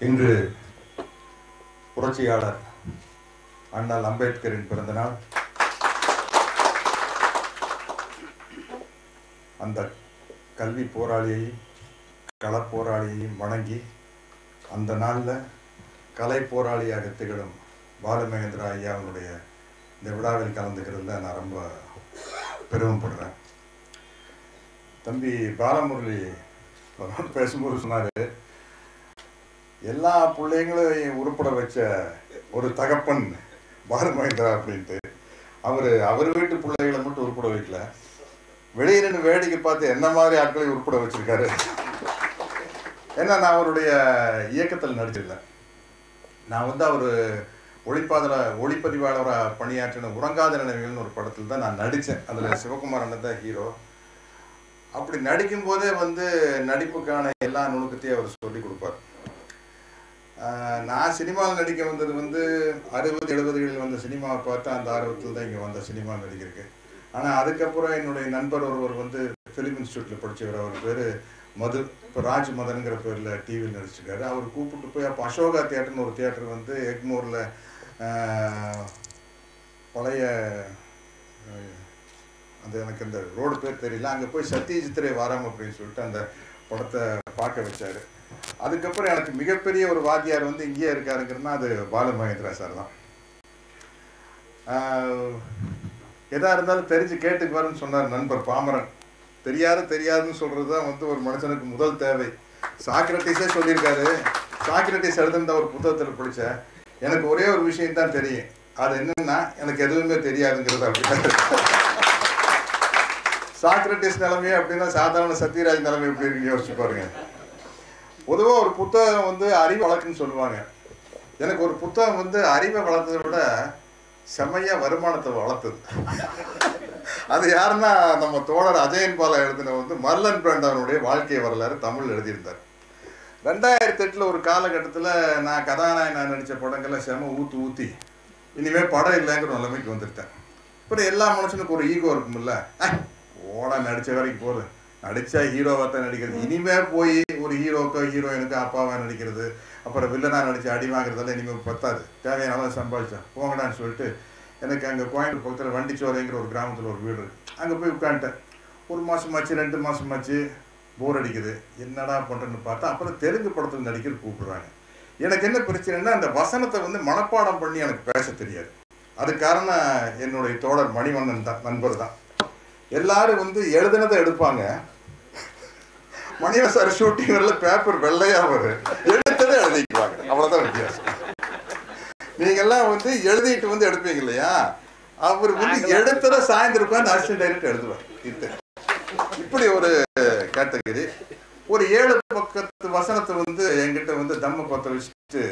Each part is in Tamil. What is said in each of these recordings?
இன்று புரட்சியாளர் அண்ணல் அம்பேத்கரின் பிறந்தநாள் அந்த கல்வி போராளியையும் களப் போராளியையும் வணங்கி அந்த நாளில் கலை போராளியாக திகழும் ஆய்யா அவனுடைய இந்த விழாவில் கலந்துக்கிறதுல நான் ரொம்ப பெருமைப்படுறேன். தம்பி பாலமுரளி பேசும்போது சொன்னார் எல்லா பிள்ளைங்களையும் உருப்பட வச்ச ஒரு தகப்பன் பாலமகேந்திரா அப்படின்ட்டு. அவர் அவர் வீட்டு பிள்ளைகளை மட்டும் உருப்பட வைக்கல. வெளியே நின்று வேடிக்கை பார்த்து என்ன மாதிரி ஆட்களை உருப்பட வச்சிருக்காரு? ஏன்னா நான் அவருடைய இயக்கத்தில் நடிச்சிருந்தேன் நான் வந்து அவர் ஒளிப்பாதல ஒளிப்பதிவாளராக பணியாற்றின உறங்காத நினைவுகள்னு ஒரு படத்தில் தான் நான் நடித்தேன். அதில் சிவகுமார் அண்ணன் தான் ஹீரோ அப்படி நடிக்கும்போதே வந்து நடிப்புக்கான எல்லா நுணுக்கத்தையும் அவர் சொல்லி கொடுப்பார். நான் சினிமாவில் நடிக்க வந்தது வந்து அறுபது எழுபதுகளில் வந்த சினிமாவை பார்த்து அந்த ஆர்வத்தில் தான் இங்கே வந்த சினிமா நடிகருக்கு. ஆனால் அதுக்கப்புறம் என்னுடைய நண்பர் ஒருவர் வந்து ஃபிலிம் இன்ஸ்டியூட்டில் படித்தவர் அவர் பேர் மது இப்போ ராஜ் மதனுங்கிற பேரில் டிவியில் நடிச்சிருக்காரு. அவர் கூப்பிட்டு போய் அப்போ அசோகா தியேட்டர்னு ஒரு தியேட்டர் வந்து எக்மோரில் பழைய அந்த அது எனக்கு இந்த ரோடு பேர் தெரியல. அங்கே போய் சத்யஜித்ரே வாரம் அப்படின்னு சொல்லிட்டு அந்த படத்தை பார்க்க வச்சார். அதுக்கப்புறம் எனக்கு மிகப்பெரிய ஒரு வாத்தியார் வந்து இங்கேயே இருக்காருங்கிறதுனா அது பாலு மகேந்திரா சார் தான். ஆஹ், எதா இருந்தாலும் தெரிஞ்சு கேட்டுக்குவாருன்னு சொன்னார் நண்பர் பாமரன். தெரியாது தெரியாதுன்னு சொல்றது தான் வந்து ஒரு மனுஷனுக்கு முதல் தேவை. சாக்ரட்டிஸே சொல்லியிருக்காரு. சாக்ரட்டிஸ் எழுதிருந்த ஒரு புத்தகத்தில் படித்தேன் எனக்கு ஒரே ஒரு விஷயம் தான் தெரியும். அது என்னன்னா எனக்கு எதுவுமே தெரியாதுங்கிறது அப்படின்னா சாக்ரட்டிஸ் நிலைமை அப்படின்னா சாதாரண சத்யராஜ் நிலைமை எப்படி இருக்குன்னு யோசிச்சு பாருங்க. பொதுவாக ஒரு புத்தகம் வந்து அறிவு வளர்க்குன்னு சொல்லுவாங்க. எனக்கு ஒரு புத்தகம் வந்து அறிவை வளர்த்ததை விட செம்மையாக வருமானத்தை வளர்த்தது. அது யாருன்னா நம்ம தோழர் அஜயன் பாலா எழுதின வந்து மர்லன் பிராண்டவனுடைய வாழ்க்கை வரலாறு தமிழ் எழுதியிருந்தார். ரெண்டாயிரத்தி எட்டில் ஒரு காலகட்டத்தில் நான் கதாநாயகன் நடித்த படங்கள்ல செம ஊற்றி ஊற்றி இனிமேல் படம் இல்லைங்கிற நிலைமைக்கு வந்துட்டேன். அப்புறம் எல்லா மனுஷனுக்கும் ஒரு ஈகோ இருக்கும்ல. ஓட நடித்த வரைக்கும் போதும் நடித்தா ஹீரோவாக தான் நடிக்கிறது. இனிமே போய் ஒரு ஹீரோக்கோ ஹீரோயினுக்கோ அப்பாவாக நடிக்கிறது அப்புறம் வில்லனா நடிச்சு அடி வாங்குறதெல்லாம் இனிமேல் பத்தாது. தேவையான அளவு சம்பாதிச்சேன் போங்கடான்னு சொல்லிட்டு எனக்கு அங்கே கோயம்புத்தூர் பக்கத்தில் வண்டிச்சோரைங்கிற ஒரு கிராமத்தில் ஒரு வீடு இருக்கு. அங்கே போய் உட்காந்துட்டேன். ஒரு மாதமாச்சு ரெண்டு மாதமாச்சு போர் அடிக்குது. என்னடா பண்ணுறேன்னு பார்த்தா அப்புறம் தெலுங்கு படத்தில் நடிக்கிற கூப்பிடுறாங்க. எனக்கு என்ன பிரச்சனைன்னா அந்த வசனத்தை வந்து மனப்பாடம் பண்ணி எனக்கு பேச தெரியாது. அது காரணம் என்னுடைய தோழர் மணிவண்ணன் தான் நண்பர் தான். எல்லாரும் வந்து எழுதுனதை எடுப்பாங்க மணிவன் சார் ஷூட்டிங்ல பேப்பர் வெள்ளையா வரும் எடுத்ததை எழுதிக்குவாங்க அவ்வளவுதான் வித்தியாசம் நீங்க எல்லாம் வந்து எழுதிட்டு வந்து எடுப்பீங்க இல்லையா அவர் வந்து எடுத்ததை சாயந்தரம் உட்காந்து அசிஸ்டன்ட் டைரக்டர் எழுதுவார் இது இப்படி ஒரு கேட்டகரி ஒரு ஏழு பக்கத்து வசனத்தை வந்து என்கிட்ட வந்து தம்ம பத்த வச்சுட்டு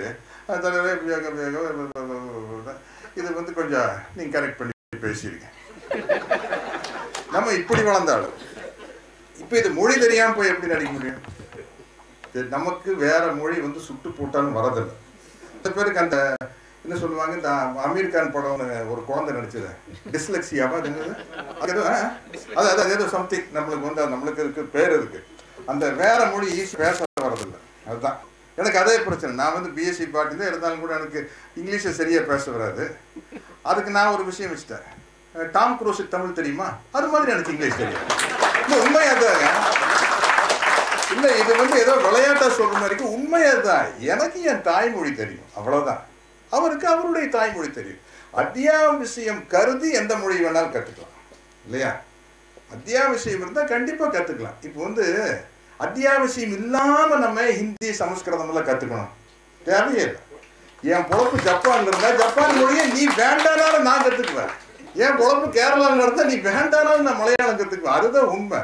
இது வந்து கொஞ்சம் நீங்க கரெக்ட் பண்ணி பேசியிருக்கேன் நம்ம இப்படி வளர்ந்தாலும். இப்போ இது மொழி தெரியாம போய் எப்படி நடிக்க முடியும்? நமக்கு வேற மொழி வந்து சுட்டு போட்டாலும் வரதில்லை சில பேருக்கு அந்த என்ன சொல்லுவாங்க இந்த அமீர் கான் படம் ஒரு குழந்தை நடிச்சது. டிஸ்லெக்சியாவா அது என்னது? அது ஏதோ சம்திங் நம்மளுக்கு வந்து அது நம்மளுக்கு இருக்கு பேர் இருக்கு. அந்த வேற மொழி ஈஸி பேச வரதில்லை அதுதான். எனக்கு அதே பிரச்சனை. நான் வந்து பிஎஸ்சி பாட்டி தான் இருந்தாலும் கூட எனக்கு இங்கிலீஷை சரியா பேச வராது. அதுக்கு நான் ஒரு விஷயம் வச்சுட்டேன். டாம் குரூஸுக்கு தமிழ் தெரியுமா? அது மாதிரி எனக்கு இங்கிலீஷ் தெரியும். இல்லை உண்மையாக தாங்க இல்லை இது வந்து ஏதோ விளையாட்டாக சொல்கிற மாதிரி உண்மையாக தான் எனக்கு என் தாய்மொழி தெரியும். அவ்வளோதான் அவருக்கு அவருடைய தாய்மொழி தெரியும். அத்தியாவசியம் கருதி எந்த மொழி வேணாலும் கற்றுக்கலாம் இல்லையா? அத்தியாவசியம் இருந்தால் கண்டிப்பாக கற்றுக்கலாம் இப்போ வந்து அத்தியாவசியம் இல்லாமல் நம்ம ஹிந்தி சமஸ்கிருதம் எல்லாம் கற்றுக்கணும் தேவையே இல்லை. என் பொழப்பு ஜப்பான் இருந்தால் ஜப்பான் மொழியை நீ வேண்டானாலும் நான் கற்றுக்குவேன் என் பொழப்பு கேரளாவில் நடந்தால் நீ வேண்டானாலும் நான் மலையாளம் கற்றுக்குவேன் அதுதான் உண்மை.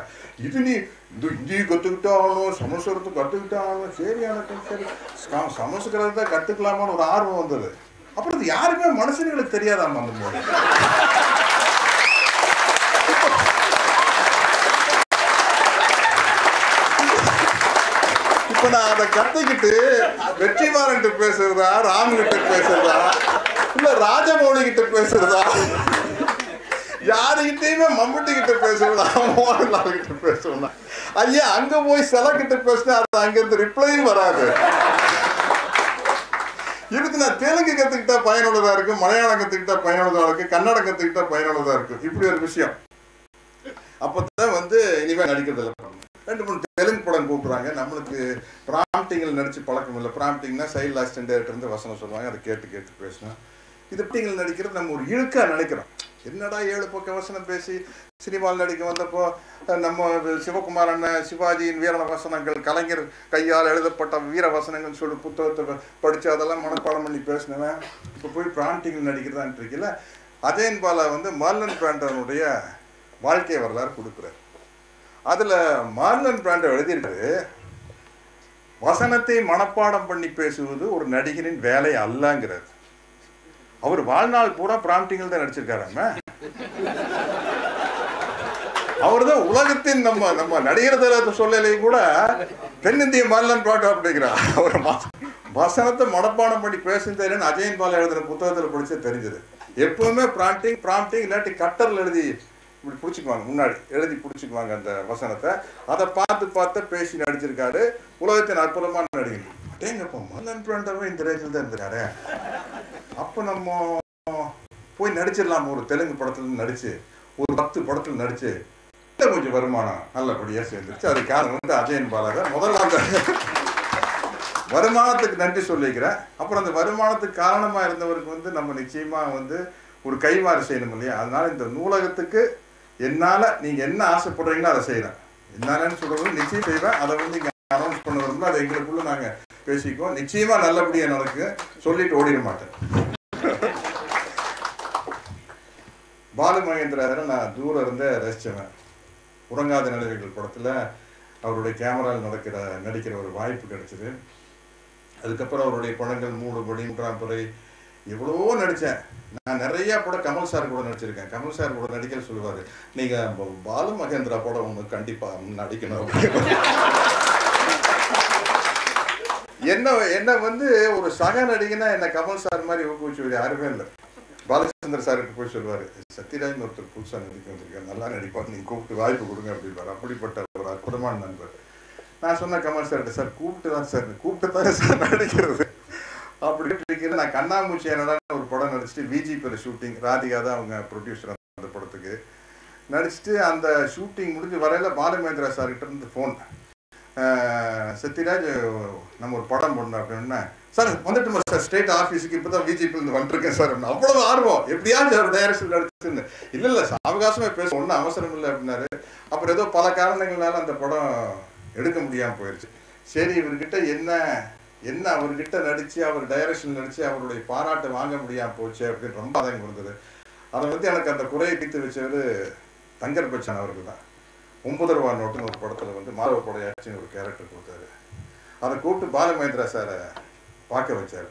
இது நீ இந்த ஹிந்தி கற்றுக்கிட்டாகணும் சமஸ்கிருதத்தை கற்றுக்கிட்டாகணும் சரி எனக்கு சரி. சமஸ்கிருதத்தை கற்றுக்கலாமான்னு ஒரு ஆர்வம் வந்தது. அப்புறம் இது யாருமே மனுஷனுக்கு தெரியாதாம் அந்த மொழி. இப்போ நான் அதை கற்றுக்கிட்டு வெற்றிமாறன் கிட்ட பேசுறதா ராம்கிட்ட பேசுறதா இல்லை ராஜமௌழி கிட்ட பேசுறதா? யாருகிட்டயுமே மம்முட்டி கிட்ட பேசுறதா மோகன்லால் கிட்ட பேசுறதா ஐயா அங்க போய் சில கிட்ட பேசினா அது அங்க இருந்து ரிப்ளையும் வராது. இதுக்கு நான் தெலுங்கு கத்துக்கிட்டா பயனுள்ளதா இருக்கு மலையாளம் கத்துக்கிட்டா பயனுள்ளதா இருக்கு கன்னடம் கத்துக்கிட்டா பயனுள்ளதா இருக்கு. இப்படி ஒரு விஷயம். அப்பதான் வந்து இனிமே நடிக்கிறதில்ல ரெண்டு மூணு தெலுங்கு படம் கூப்பிடுறாங்க. நம்மளுக்கு ப்ராம்ப்டிங்கில் நடிச்சு பழக்கம் இல்லை. ப்ராம்ப்டிங்னா சைல்ட் அசிஸ்டன்ட் இருந்து வசனம் சொல்லுவாங்க. அதை கேட்டு கேட்டு பேசணும் இது ப்ராம்ப்டிங்கில் நடிக்கிறது நம்ம ஒரு இழுக்கா நினைக்கிறோம். என்னடா ஏழு பக்க வசனம் பேசி சினிமாவில் நடிக்க வந்தப்போ நம்ம சிவகுமார் அண்ணன் சிவாஜியின் வீர வசனங்கள் கலைஞர் கையால் எழுதப்பட்ட வீர வசனங்கள் சொல்லி புத்தகத்தை படித்து அதெல்லாம் மனப்பாடம் பண்ணி பேசினவன். இப்போ போய் பிராண்டிங்கில் நடிக்கிறதான்னு இருக்கல அஜயன் பாலா வந்து மார்லன் பிராண்டனுடைய வாழ்க்கை வரலாறு கொடுக்குறாரு. அதில் மார்லன் பிராண்டோ எழுதியிருக்காரு வசனத்தை மனப்பாடம் பண்ணி பேசுவது ஒரு நடிகரின் வேலை அல்லங்கிறது அவர் வாழ்நாள் பூரா பிராம்டிங்கில் தான் நடிச்சிருக்காராம அவர் தான் உலகத்தின் நம்ம நம்ம நடிகர் தர சொல்லலையும் கூட தென்னிந்திய மாநிலம் பாட்டு அப்படிங்கிறார் அவர் வசனத்தை மனப்பாடம் பண்ணி பேசுந்தேன்னு அஜயன் பால் எழுதுன புத்தகத்தில் படிச்சு தெரிஞ்சது. எப்பவுமே பிராம்டிங் பிராம்டிங் இல்லாட்டி கட்டரில் எழுதி இப்படி பிடிச்சிக்குவாங்க முன்னாடி எழுதி பிடிச்சிக்குவாங்க அந்த வசனத்தை. அதை பார்த்து பார்த்து பேசி நடிச்சிருக்காரு. உலகத்தின் அற்புதமான நடிகர். அடேங்கப்பா மல்லன் பிராண்டவே இந்த ரேஞ்சில் தான் இருந்திருக்காரு. அப்போ நம்ம போய் நடிச்சிடலாம். ஒரு தெலுங்கு படத்தில் நடித்து ஒரு பத்து படத்தில் நடித்து இன்னும் கொஞ்சம் வருமானம் நல்லபடியாக சேர்ந்துருச்சு. அது காரணம் வந்து அஜயன் பாலாக முதல்ல அந்த வருமானத்துக்கு நன்றி சொல்லிக்கிறேன். அப்புறம் அந்த வருமானத்துக்கு காரணமாக இருந்தவருக்கு வந்து நம்ம நிச்சயமாக வந்து ஒரு கைமாறு செய்யணும் இல்லையா? அதனால் இந்த நூலகத்துக்கு என்னால் நீங்கள் என்ன ஆசைப்படுறீங்களோ அதை செய்கிறேன் என்னாலன்னு சொல்கிறது நிச்சயம் செய்வேன். அதை வந்து இங்கே அனௌன்ஸ் பண்ண வரும்போது அதை எங்களுக்குள்ள நாங்கள் பேசிக்கோ நிச்சயமா நல்லபடியா நடக்கு. சொல்லிட்டு ஓடிட மாட்டேன். பாலு மகேந்திராவை நான் தூரம் இருந்தே ரசிச்சவன். உறங்காத நிலவுகள் படத்துல அவருடைய கேமராவில் நடக்கிற நடிக்கிற ஒரு வாய்ப்பு கிடைச்சது. அதுக்கப்புறம் அவருடைய படங்கள் மூணு படி மூன்றாம் பிறை எவ்வளவோ நடித்தேன் நான் நிறையா படம் கமல் சார் கூட நடிச்சிருக்கேன். கமல் சார் கூட நடிக்க சொல்லுவார் நீங்கள் பாலு மகேந்திரா படம் ஒன்று கண்டிப்பாக நடிக்கணும். அப்படின்னு. என்ன என்ன வந்து ஒரு சக நடிகனா என்ன கமல் சார் மாதிரி ஊக்குவிச்சு யாருமே இல்லை. பாலச்சந்திர சார்கிட்ட போய் சொல்லுவார் சத்யராஜன் ஒருத்தர் புதுசாக நடிக்க வந்திருக்காரு நல்லா நடிப்பார் நீங்கள் கூப்பிட்டு வாய்ப்பு கொடுங்க அப்படின்பார் அப்படிப்பட்ட ஒரு அற்புதமான நண்பர். நான் சொன்ன கமல் சார்கிட்ட சார் கூப்பிட்டு தான் சார் கூப்பிட்டு தான் சார் நடிக்கிறது. அப்படி இருக்கிறது நான் கண்ணாமூச்சி என்னடா ஒரு படம் நடிச்சுட்டு விஜி ஷூட்டிங் ராதிகா தான் அவங்க ப்ரொடியூசர் அந்த படத்துக்கு. நடிச்சுட்டு அந்த ஷூட்டிங் முடிஞ்சு வரையில பாலமேந்திரா சார்கிட்ட இருந்து ஃபோன் சத்யராஜ் நம்ம ஒரு படம் பண்ணோம் அப்படின்னா சார் வந்துட்டு சார் ஸ்டேட் ஆஃபீஸுக்கு இப்போ தான் இருந்து வந்துருக்கேன் சார். அவ்வளோ ஆர்வம். எப்படியாவது அவர் டைரக்ஷன் நடிச்சுன்னு இல்லை இல்லை அவகாசமே பேச ஒன்றும் அவசரம் இல்லை அப்படின்னாரு. அப்புறம் ஏதோ பல காரணங்களால அந்த படம் எடுக்க முடியாமல் போயிடுச்சு சரி இவர்கிட்ட என்ன என்ன அவர்கிட்ட நடித்து அவர் டைரக்ஷன் நடித்து அவருடைய பாராட்டை வாங்க முடியாமல் போச்சு அப்படின்னு ரொம்ப அதங்க இருந்தது. அதை வந்து எனக்கு அந்த குறையை தீர்த்து வச்சவர் தங்கர் பச்சன் அவர்கள் தான். ஒன்பது ரூபா நோட்டுன்னு ஒரு படத்தில் வந்து மாதவ படையாச்சின்னு ஒரு கேரக்டர் கொடுத்தாரு. அதை கூப்பிட்டு பாலமகேந்திரா சாரை பார்க்க வச்சார்.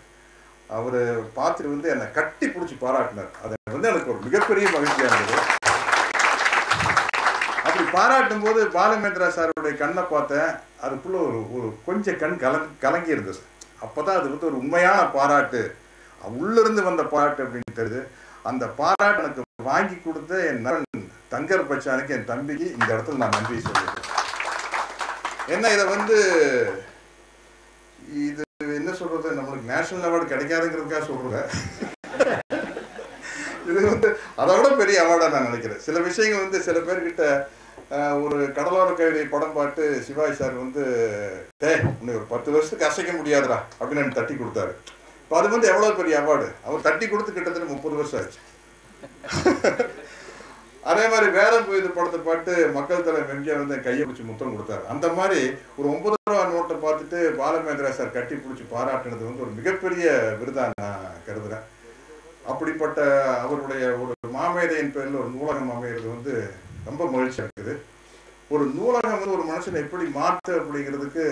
அவர் பார்த்துட்டு வந்து என்னை கட்டி பிடிச்சி பாராட்டினார். அது வந்து எனக்கு ஒரு மிகப்பெரிய மகிழ்ச்சியாக இருந்தது. அப்படி பாராட்டும் போது பாலமேந்திரா சாருடைய கண்ணை பார்த்தேன். அதுக்குள்ள ஒரு ஒரு கொஞ்சம் கண் கலங் கலங்கி இருந்தது அப்போ தான் அது வந்து ஒரு உண்மையான பாராட்டு. உள்ளிருந்து வந்த பாராட்டு அப்படின்னு தெரியுது. அந்த பாராட்டு எனக்கு வாங்கி கொடுத்த என் நலன் தங்கர் பச்சானுக்கு என் தம்பிக்கு இந்த இடத்துல நான் நன்றி சொல்லிக்கிறேன் என்ன இதை வந்து இது என்ன சொல்றது? நம்மளுக்கு நேஷனல் அவார்டு கிடைக்காதுங்கிறதுக்காக சொல்றேன். இது வந்து அதை விட பெரிய அவார்டாக நான் நினைக்கிறேன். சில விஷயங்கள் வந்து சில பேர்கிட்ட ஒரு கடலோர கவிதை படம் பாட்டு சிவாஜி சார் வந்து டே உன்னை ஒரு பத்து வருஷத்துக்கு அசைக்க முடியாதுடா அப்படின்னு எனக்கு தட்டி கொடுத்தாரு. இப்போ அது வந்து எவ்வளோ பெரிய அவார்டு அவர் தட்டி கொடுத்து கிட்டத்தட்ட முப்பது வருஷம் ஆச்சு. அதே மாதிரி வேதம் புயது படத்தை பாட்டு மக்கள் தலைவர் எம்ஜிஆர் வந்து கையை பிடிச்சி முத்தம் கொடுத்தாரு. அந்த மாதிரி ஒரு ஒன்பது ரூபா நோட்டை பார்த்துட்டு பாலமேந்திரா சார் கட்டி பிடிச்சி பாராட்டினது வந்து ஒரு மிகப்பெரிய விருதா நான் கருதுறேன். அப்படிப்பட்ட அவருடைய ஒரு மாமேதையின் பேரில் ஒரு நூலகம் அமைகிறது வந்து ரொம்ப மகிழ்ச்சி இருக்குது. ஒரு நூலகம் வந்து ஒரு மனுஷனை எப்படி மாற்று அப்படிங்கிறதுக்கு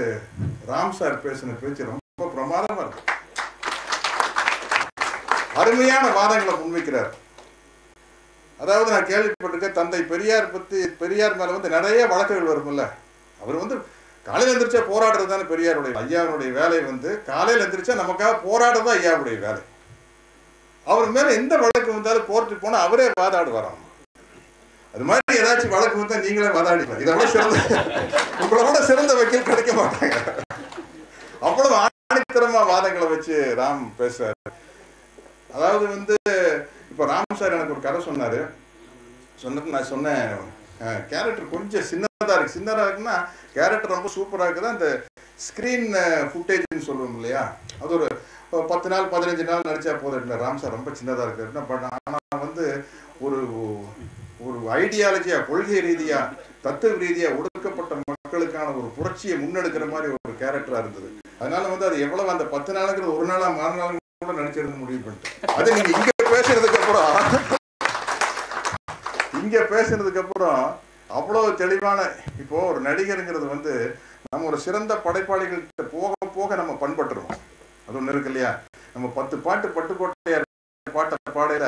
ராம் சார் பேசின பேச்சு ரொம்ப பிரமாதமா இருக்கு. அருமையான வாதங்களை முன்வைக்கிறார். அதாவது நான் கேள்விப்பட்டிருக்கேன் தந்தை பெரியார் பற்றி பெரியார் மேலே வந்து நிறைய வழக்குகள் வரும்ல. அவர் வந்து காலையில் எந்திரிச்சா போராடுறது தானே பெரியாருடைய ஐயாவுடைய வேலை வந்து காலையில் எந்திரிச்சா நமக்காக போராடுறது ஐயாவுடைய வேலை. அவர் மேலே எந்த வழக்கு வந்தாலும் கோர்ட்டு போனால் அவரே வாதாடுவாராம். அது மாதிரி ஏதாச்சும் வழக்கு வந்தால் நீங்களே வாதாடிக்கலாம். இதை விட சிறந்த உங்களை விட சிறந்த வக்கீல் கிடைக்க மாட்டாங்க. அவ்வளவு ஆணித்தரமா வாதங்களை வச்சு ராம் ராம் பேசுறாரு. அதாவது வந்து இப்போ ராம் சார் எனக்கு ஒரு கதை சொன்னாரு. சொன்னது நான் சொன்னேன். கேரக்டர் கொஞ்சம் சின்னதாக இருக்கு. சின்னதாக இருக்குன்னா கேரக்டர் ரொம்ப சூப்பராக இருக்குது? அந்த ஸ்க்ரீன் ஃபுட்டேஜ்னு சொல்லுவோம் இல்லையா? அது ஒரு பத்து நாள் பதினஞ்சு நாள் நடிச்சா போதும். இல்லை ராம் சார் ரொம்ப சின்னதாக இருக்கு பட் ஆனால் வந்து ஒரு ஒரு ஐடியாலஜியா கொள்கை ரீதியா தத்துவ ரீதியா ஒடுக்கப்பட்ட மக்களுக்கான ஒரு புரட்சியை முன்னெடுக்கிற மாதிரி ஒரு கேரக்டரா இருந்தது. அதனால வந்து அது எவ்வளவு அந்த பத்து நாளுக்கு ஒரு நாளா மாறினாலும் கூட நடிச்சிருந்து முடிவு பண்ணிட்டு அதை நீங்க இங்க பேசுனதுக்கு அப்புறம் இங்க பேசுனதுக்கு அப்புறம் அவ்வளவு தெளிவான இப்போ ஒரு நடிகருங்கிறது வந்து நம்ம ஒரு சிறந்த படைப்பாளிகள்கிட்ட போக போக நம்ம பண்பட்டுருவோம். அது ஒண்ணு இருக்கு இல்லையா? நம்ம பத்து பாட்டு பட்டுக்கோட்டையார் பாட்டை பாடையில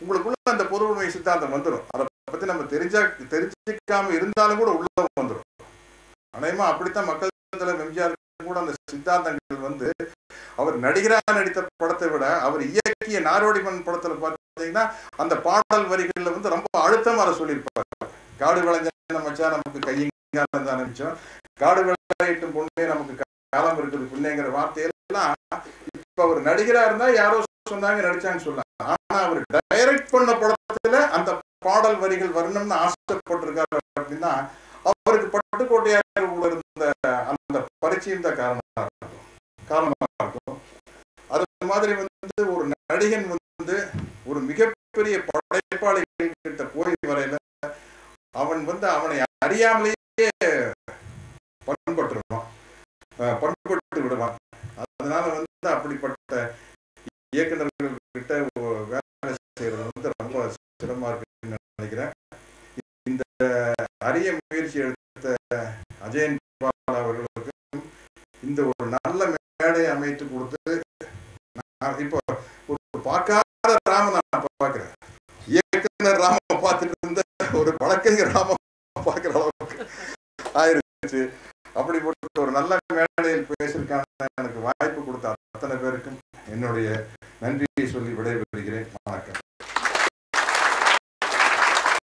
உங்களுக்குள்ள அந்த பொதுவுடைமை சித்தாந்தம் வந்துடும் அதை பத்தி நம்ம தெரிஞ்சா தெரிஞ்சுக்காம இருந்தாலும் கூட உள்ள வந்துடும் அநேகமா அப்படித்தான் மக்கள் தலைவர் எம்ஜிஆர் கூட அந்த சித்தாந்தங்கள் வந்து அவர் நடிகராக நடித்த படத்தை விட அவர் இயக்கிய நாரோடிமன் படத்துல பார்த்தீங்கன்னா அந்த பாடல் வரிகள்ல வந்து ரொம்ப அழுத்தமா அதை சொல்லியிருப்பார். காடு விளைஞ்ச மச்சா நமக்கு கையங்காலம் தான் காடு விளையாட்டும் பொண்ணே நமக்கு காலம் இருக்குது பிள்ளைங்கிற வார்த்தையெல்லாம் இப்ப அவர் நடிகரா இருந்தா யாரோ சொன்னாங்க நடிச்சாங்கன்னு சொல்லலாம் ஆனா அவர் டைரக்ட் பண்ண படத்துல அந்த பாடல் வரிகள் வரணும்னு ஆசைப்பட்டிருக்காரு அப்படின்னா அவருக்கு பட்டுக்கோட்டையார் உள்ள இருந்த அந்த பரிச்சயம் தான் காரணமா இருக்கும். காரணமாக இருக்கும். அது மாதிரி வந்து ஒரு நடிகன் வந்து ஒரு மிகப்பெரிய படைப்பாளிகள் கிட்ட போய் வரையில அவன் வந்து அவனை அறியாமலேயே பண்பட்டுருவான். பண்பட்டு விடுவான். அதனால வந்து அப்படிப்பட்ட இயக்குநர்கள் கிட்ட வேலை செய்யறது வந்து ரொம்ப சிரமமா இருக்குன்னு நினைக்கிறேன் இந்த அரிய முயற்சி எடுத்த அஜயன் பாலா அவர்களுக்கும் இந்த ஒரு நல்ல மேடை அமைத்து கொடுத்து நான் இப்போ ஒரு பார்க்காத ராம நான் பார்க்கிறேன். இயக்குனர் ராம பார்த்துட்டு இருந்த ஒரு வழக்கறிஞர் ராம பார்க்கிற அளவுக்கு ஆயிருச்சு. அப்படிப்பட்ட ஒரு நல்ல மேடையில் பேசியிருக்கான எனக்கு வாய்ப்பு கொடுத்த அத்தனை பேருக்கும் என்னுடைய